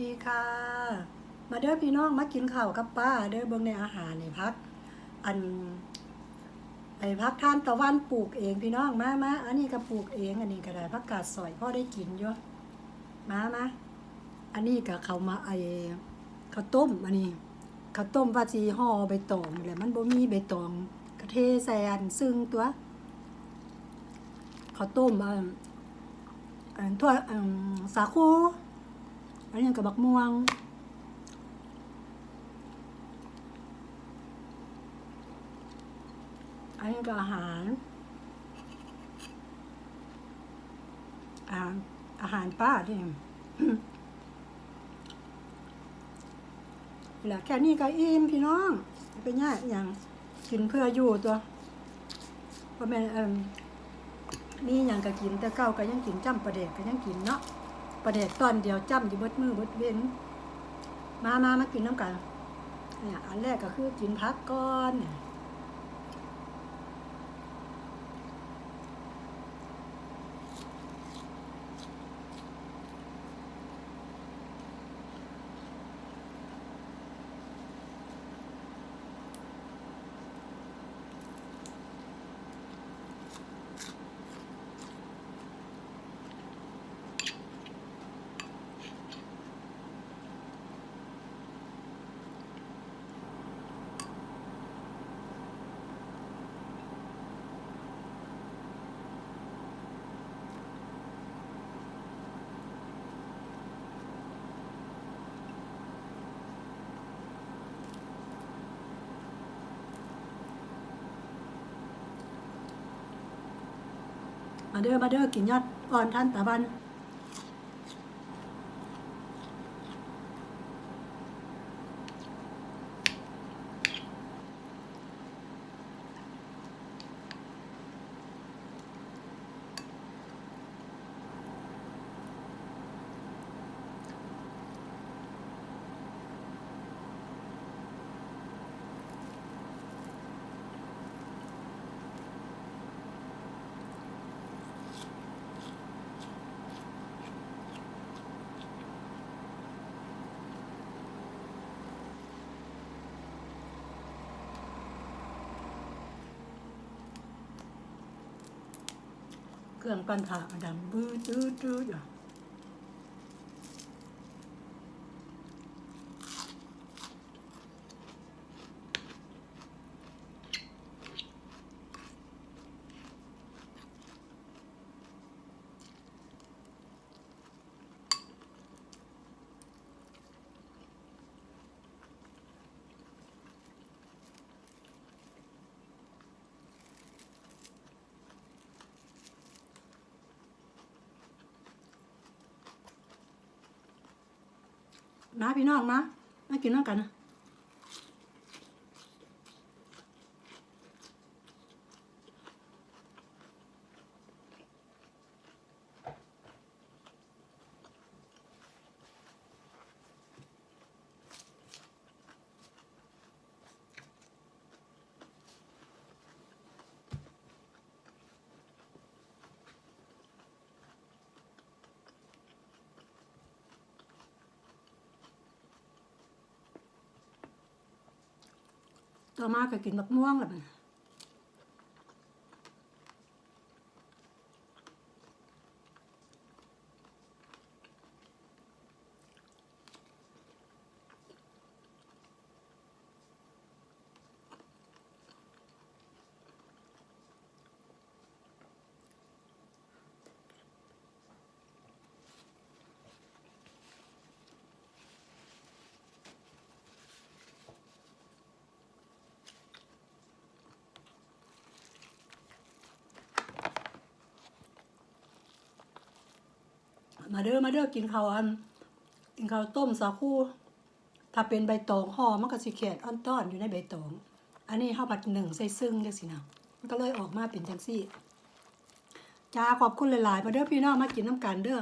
ดีค่ะ มาเด้อพี่น้องมากินข้าวกับป้า เด้อเบิ่งในอาหารในพัก อันไอพักทานตะวันปลูกเองพี่น้องมามาอันนี้ก็ปลูกเองอันนี้ก็ได้พักกาดสอยพ่อได้กินอยู่มามาอันนี้ก็เขามาไอข้าวต้มอันนี้ข้าวต้มว่าสิห่อใบตองแหละมันบ่มีใบตองกระเทใส่อันซึ่งตัวข้าวต้มอันทั่วสาคู อันนี้กับบักม่วงอันนี้ก็อาหารอาหารอาหารป้าที่นี่แหละแค่นี้ก็อิ่มพี่น้องเป็นง่ายอย่างกินเพื่ออยู่ตัวเพราะแม่นี่อย่างก็กินแต่เก้าก็ยังกินจ้ำประเด็กก็ยังกินเนาะ ประเด็กตอนเดียวจ้ำอยู่เบิดมือเบิดเว้นมามามากินน้ำกันเนี่ยอันแรกก็คือกินพักก่อนเนี่ย มาเด้อมาเด้อกินยอดอ่อนท่านตาบัน เครื่องปั้นผักดังบื้อตื้อตื้ออย่าง มาพี่น้องมามากินน้ำกันนะ ต่อมาก็กินบักม่วงแล้วมัน มาเด้อมาเด้อกินข้าวอัน กินข้าวต้มสาคูถ้าเป็นใบตองห่อมันก็สิเขดอ่อนต้อนอยู่ในใบตอง อันนี้ข้าวผัดหนึ่งใส่ซึ่งจังสินะมันก็เลยออกมาเป็นจังซี่จ้าขอบคุณหลายๆมาเด้อพี่น้องมากินน้ำกันเด้อ